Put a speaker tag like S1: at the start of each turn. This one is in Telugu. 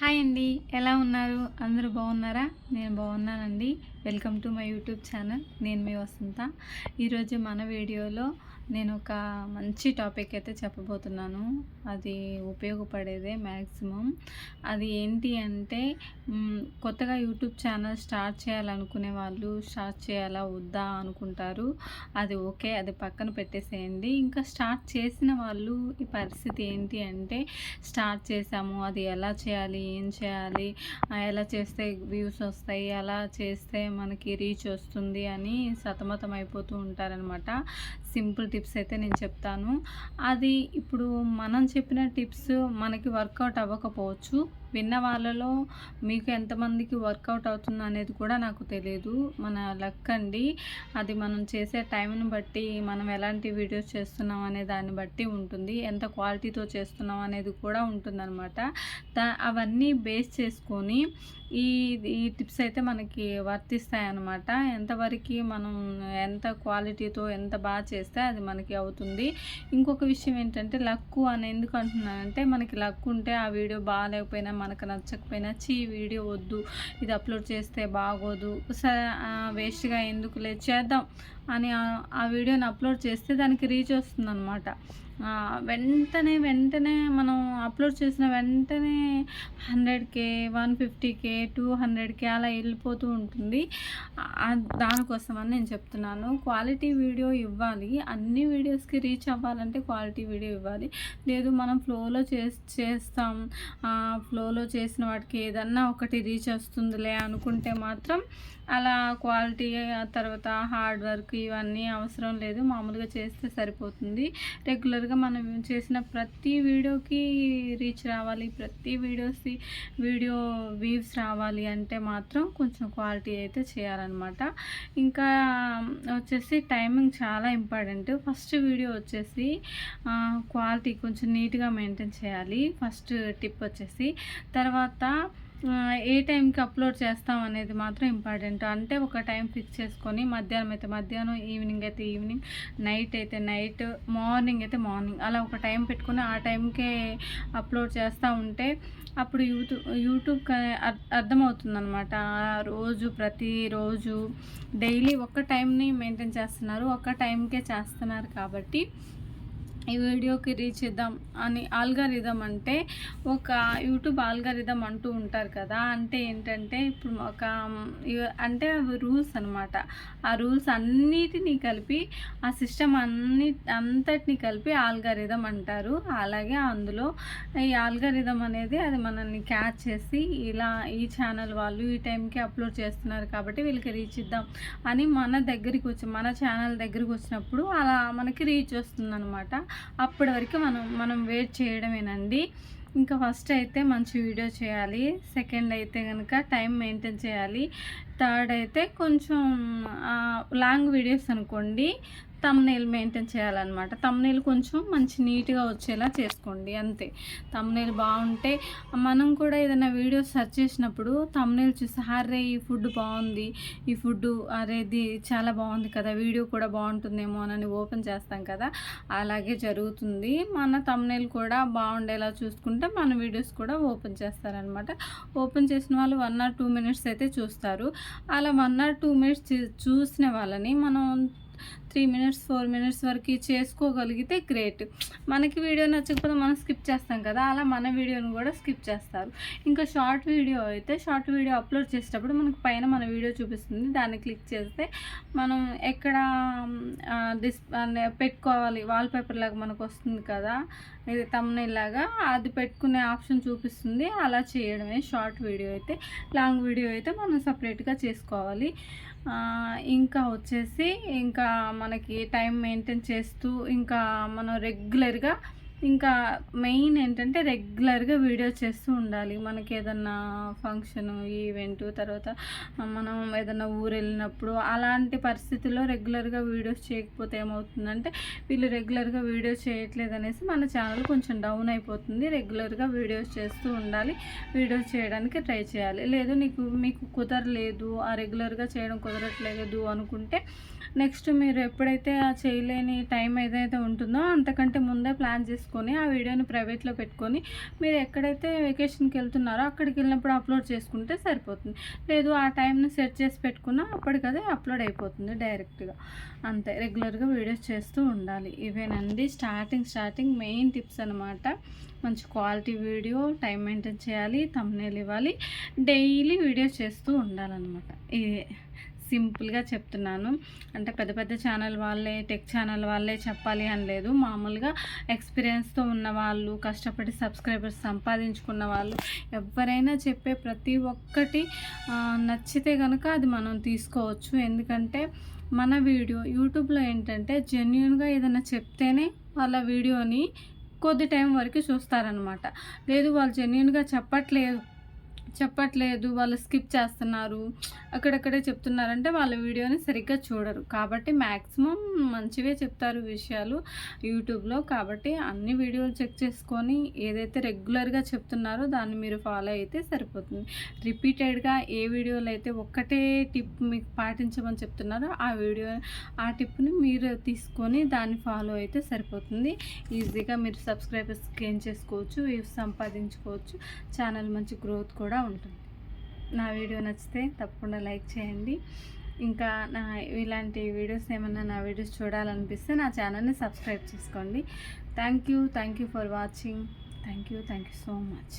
S1: హాయ్ అండి ఎలా ఉన్నారు? అందరూ బాగున్నారా? నేను బాగున్నానండి. Welcome to my YouTube channel. నేను మీ వసంత. ఈరోజు మన వీడియోలో నేను ఒక మంచి టాపిక్ అయితే చెప్పబోతున్నాను. అది ఉపయోగపడేదే మ్యాక్సిమం అది ఏంటి అంటే కొత్తగా యూట్యూబ్ ఛానల్ స్టార్ట్ చేయాలనుకునే వాళ్ళు స్టార్ట్ చేయాలా వద్దా అనుకుంటారు. అది ఓకే అది పక్కన పెట్టేసేయండి. ఇంకా స్టార్ట్ చేసిన వాళ్ళు ఈ పరిస్థితి ఏంటి అంటే స్టార్ట్ చేసాము అది ఎలా చేయాలి ఏం చేయాలి ఎలా చేస్తే వ్యూస్ వస్తాయి ఎలా చేస్తే మనకి రీచ్ వస్తుంది అని సతమతం అయిపోతూ ఉంటారనమాట సింపుల్ టిప్స్ అయితే నేను చెప్తాను. అది ఇప్పుడు మనం చెప్పిన టిప్స్ మనకి వర్కౌట్ అవ్వకపోవచ్చు. విన్న వాళ్ళలో మీకు ఎంతమందికి వర్కౌట్ అవుతుంది అనేది కూడా నాకు తెలియదు మన లక్ అండి. అది మనం చేసే టైంని బట్టి మనం ఎలాంటి వీడియోస్ చేస్తున్నాం అనే దాన్ని బట్టి ఉంటుంది. ఎంత క్వాలిటీతో చేస్తున్నాం అనేది కూడా ఉంటుందన్నమాట. అవన్నీ బేస్ చేసుకొని ఈ ఈ టిప్స్ అయితే మనకి వర్తిస్తాయి అన్నమాట ఎంతవరకు మనం ఎంత క్వాలిటీతో ఎంత బాగా చేస్తే అది మనకి అవుతుంది. ఇంకొక విషయం ఏంటంటే లక్కు అని ఎందుకు అంటున్నానంటే మనకి లక్ ఉంటే ఆ వీడియో బాగాలేకపోయినా మనకు నచ్చకపోయినా చీ వీడియో వద్దు ఇది అప్లోడ్ చేస్తే బాగోదు సరే వేస్ట్గా ఎందుకు లేదు చేద్దాం అని ఆ- వీడియోని అప్లోడ్ చేస్తే దానికి రీచ్ వస్తుంది వెంటనే వెంటనే మనం అప్లోడ్ చేసిన వెంటనే hundred K one fifty K two hundred K అలా వెళ్ళిపోతూ ఉంటుంది. దానికోసమని దానికోసం అని నేను చెప్తున్నాను. క్వాలిటీ వీడియో ఇవ్వాలి. అన్ని వీడియోస్కి రీచ్ అవ్వాలంటే క్వాలిటీ వీడియో ఇవ్వాలి. లేదు మనం ఫ్లోలో చేస్ చేస్తాం. ఫ్లోలో చేసిన వాటికి ఏదన్నా ఒకటి రీచ్ వస్తుందిలే అనుకుంటే మాత్రం అలా క్వాలిటీ తర్వాత హార్డ్ వర్క్ ఇవన్నీ అవసరం లేదు. మామూలుగా చేస్తే సరిపోతుంది. రెగ్యులర్గా మనం చేసిన ప్రతి వీడియోకి రీచ్ రావాలి. ప్రతి వీడియోస్కి వీడియో వ్యూస్ రావాలి అంటే మాత్రం కొంచెం క్వాలిటీ అయితే చేయాలన్నమాట. ఇంకా వచ్చేసి టైమింగ్ చాలా ఇంపార్టెంట్ ఫస్ట్ వీడియో వచ్చేసి క్వాలిటీ కొంచెం నీట్గా మెయింటైన్ చేయాలి. ఫస్ట్ టిప్ వచ్చేసి తర్వాత ఏ టైంకి అప్లోడ్ చేస్తాం అనేది మాత్రం ఇంపార్టెంట్. అంటే ఒక టైం ఫిక్స్ చేసుకొని మధ్యాహ్నం అయితే మధ్యాహ్నం ఈవినింగ్ అయితే ఈవినింగ్ నైట్ అయితే నైట్ మార్నింగ్ అయితే మార్నింగ్ అలా ఒక టైం పెట్టుకొని ఆ టైంకే అప్లోడ్ చేస్తూ ఉంటే అప్పుడు యూట్యూబ్ యూట్యూబ్ అర్థమవుతుందనమాట ఆ రోజు ప్రతిరోజు డైలీ ఒక్క టైంని మెయింటైన్ చేస్తున్నారు ఒక్క టైంకే చేస్తున్నారు కాబట్టి ఈ వీడియోకి రీచ్ ఇద్దాం అని ఆల్గారిథం అంటే ఒక యూట్యూబ్ ఆల్గారిథం అంటూ ఉంటారు కదా అంటే ఏంటంటే ఇప్పుడు ఒక అంటే అవి రూల్స్ అనమాట ఆ రూల్స్ అన్నిటినీ కలిపి ఆ సిస్టమ్ అన్ని అంతటిని కలిపి ఆల్గారిథం అంటారు. అలాగే అందులో ఈ ఆల్గారిథం అనేది అది మనల్ని క్యాచ్ చేసి ఇలా ఈ ఛానల్ వాళ్ళు ఈ టైంకి అప్లోడ్ చేస్తున్నారు కాబట్టి వీళ్ళకి రీచ్ ఇద్దాం అని మన దగ్గరికి వచ్చి మన ఛానల్ దగ్గరికి వచ్చినప్పుడు అలా మనకి రీచ్ వస్తుందన్నమాట. అనమాట అప్పటి వరకు మనం మనం వెయిట్ చేయడమేనండి. ఇంకా ఫస్ట్ అయితే మంచి వీడియో చేయాలి. సెకండ్ అయితే కనుక టైం మెయింటైన్ చేయాలి. థర్డ్ అయితే కొంచెం లాంగ్ వీడియోస్ అనుకోండి. తమ్నేల్ మెయింటైన్ చేయాలన్నమాట. తమ్నేల్ కొంచెం మంచి నీట్గా వచ్చేలా చేసుకోండి అంతే. తమ్నేల్ బాగుంటే మనం కూడా ఏదైనా వీడియో సెర్చ్ చేసినప్పుడు తమ్నేల్ చూసి అరే ఈ ఫుడ్ బాగుంది ఈ ఫుడ్ అరే ఇది చాలా బాగుంది కదా వీడియో కూడా బాగుంటుందేమో అని ఓపెన్ చేస్తాం కదా అలాగే జరుగుతుంది. మన తమ్నేల్ కూడా బాగుండేలా చూసుకుంటే మన వీడియోస్ కూడా ఓపెన్ చేస్తారనమాట ఓపెన్ చేసిన వాళ్ళు వన్ ఆర్ టూ మినిట్స్ అయితే చూస్తారు. అలా వన్ ఆర్ టూ మినిట్స్ చూసిన వాళ్ళని మనం త్రీ మినిట్స్ ఫోర్ మినిట్స్ వరకు చేసుకోగలిగితే గ్రేట్. మనకి వీడియో నచ్చకపోతే మనం స్కిప్ చేస్తాం కదా అలా మన వీడియోని కూడా స్కిప్ చేస్తారు. ఇంకా షార్ట్ వీడియో అయితే షార్ట్ వీడియో అప్లోడ్ చేసేటప్పుడు మనకు పైన మన వీడియో చూపిస్తుంది. దాన్ని క్లిక్ చేస్తే మనం ఎక్కడ డిస్ అనే పెట్టుకోవాలి వాల్పేపర్ లాగా మనకు వస్తుంది కదా ఇది తమ్నైల్ అది పెట్టుకునే ఆప్షన్ చూపిస్తుంది. అలా చేయడమే షార్ట్ వీడియో అయితే. లాంగ్ వీడియో అయితే మనం సపరేట్గా చేసుకోవాలి. ఇంకా వచ్చేసి ఇంకా మనకి టైం మెయింటైన్ చేస్తూ ఇంకా మనం రెగ్యులర్గా ఇంకా మెయిన్ ఏంటంటే రెగ్యులర్గా వీడియో చేస్తూ ఉండాలి. మనకి ఏదన్నా ఫంక్షన్ ఈవెంట్ తర్వాత మనం ఏదన్నా ఊరు వెళ్ళినప్పుడు అలాంటి పరిస్థితుల్లో రెగ్యులర్గా వీడియోస్ చేయకపోతే ఏమవుతుందంటే వీళ్ళు రెగ్యులర్గా వీడియో చేయట్లేదు అనేసి మన ఛానల్ కొంచెం డౌన్ అయిపోతుంది. రెగ్యులర్గా వీడియోస్ చేస్తూ ఉండాలి. వీడియోస్ చేయడానికి ట్రై చేయాలి. లేదు నీకు మీకు కుదరలేదు ఆ రెగ్యులర్గా చేయడం కుదరట్లేదు అనుకుంటే నెక్స్ట్ మీరు ఎప్పుడైతే ఆ చేయలేని టైం ఏదైతే ఉంటుందో అంతకంటే ముందే ప్లాన్ చేసుకుని చేసుకొని ఆ వీడియోని ప్రైవేట్లో పెట్టుకొని మీరు ఎక్కడైతే వెకేషన్కి వెళ్తున్నారో అక్కడికి వెళ్ళినప్పుడు అప్లోడ్ చేసుకుంటే సరిపోతుంది. లేదు ఆ టైంని సెట్ చేసి పెట్టుకున్నా అప్పటికదే అప్లోడ్ అయిపోతుంది డైరెక్ట్గా. అంతే రెగ్యులర్గా వీడియోస్ చేస్తూ ఉండాలి. ఇవేనండి స్టార్టింగ్ స్టార్టింగ్ మెయిన్ టిప్స్ అనమాట మంచి క్వాలిటీ వీడియో టైం మెయింటైన్ చేయాలి తమ్నేలు ఇవ్వాలి డైలీ వీడియోస్ చేస్తూ ఉండాలన్నమాట. ఇదే సింపుల్గా చెప్తున్నాను. అంటే పెద్ద పెద్ద ఛానల్ వాళ్ళే టెక్ ఛానల్ వాళ్ళే చెప్పాలి అని లేదు. మామూలుగా ఎక్స్పీరియన్స్తో ఉన్న వాళ్ళు కష్టపడి సబ్స్క్రైబర్స్ సంపాదించుకున్న వాళ్ళు ఎవరైనా చెప్పే ప్రతి ఒక్కటి నచ్చితే కనుక అది మనం తీసుకోవచ్చు. ఎందుకంటే మన వీడియో యూట్యూబ్లో ఏంటంటే జెన్యున్గా ఏదైనా చెప్తేనే వాళ్ళ వీడియోని కొద్ది టైం వరకు చూస్తారనమాట. లేదు వాళ్ళు జెన్యున్గా చెప్పట్లేదు చెప్పట్లేదు వాళ్ళు స్కిప్ చేస్తున్నారు అక్కడక్కడే చెప్తున్నారంటే వాళ్ళ వీడియోని సరిగ్గా చూడరు. కాబట్టి మ్యాక్సిమం మంచివే చెప్తారు విషయాలు యూట్యూబ్లో. కాబట్టి అన్ని వీడియోలు చెక్ చేసుకొని ఏదైతే రెగ్యులర్గా చెప్తున్నారో దాన్ని మీరు ఫాలో అయితే సరిపోతుంది. రిపీటెడ్గా ఏ వీడియోలు అయితే ఒక్కటే టిప్ మీకు పాటించమని చెప్తున్నారో ఆ వీడియో ఆ టిప్ని మీరు తీసుకొని దాన్ని ఫాలో అయితే సరిపోతుంది. ఈజీగా మీరు సబ్స్క్రైబర్స్ గెయిన్ చేసుకోవచ్చు వ్యూస్ సంపాదించుకోవచ్చు ఛానల్ మంచి గ్రోత్ కూడా ఉంటుంది. నా వీడియో నచ్చితే తప్పకుండా లైక్ చేయండి. ఇంకా నా ఇలాంటి వీడియోస్ ఏమన్నా నా వీడియోస్ చూడాలనిపిస్తే నా ఛానల్ని సబ్స్క్రైబ్ చేసుకోండి. Thank you thank you for watching. Thank you thank you so much.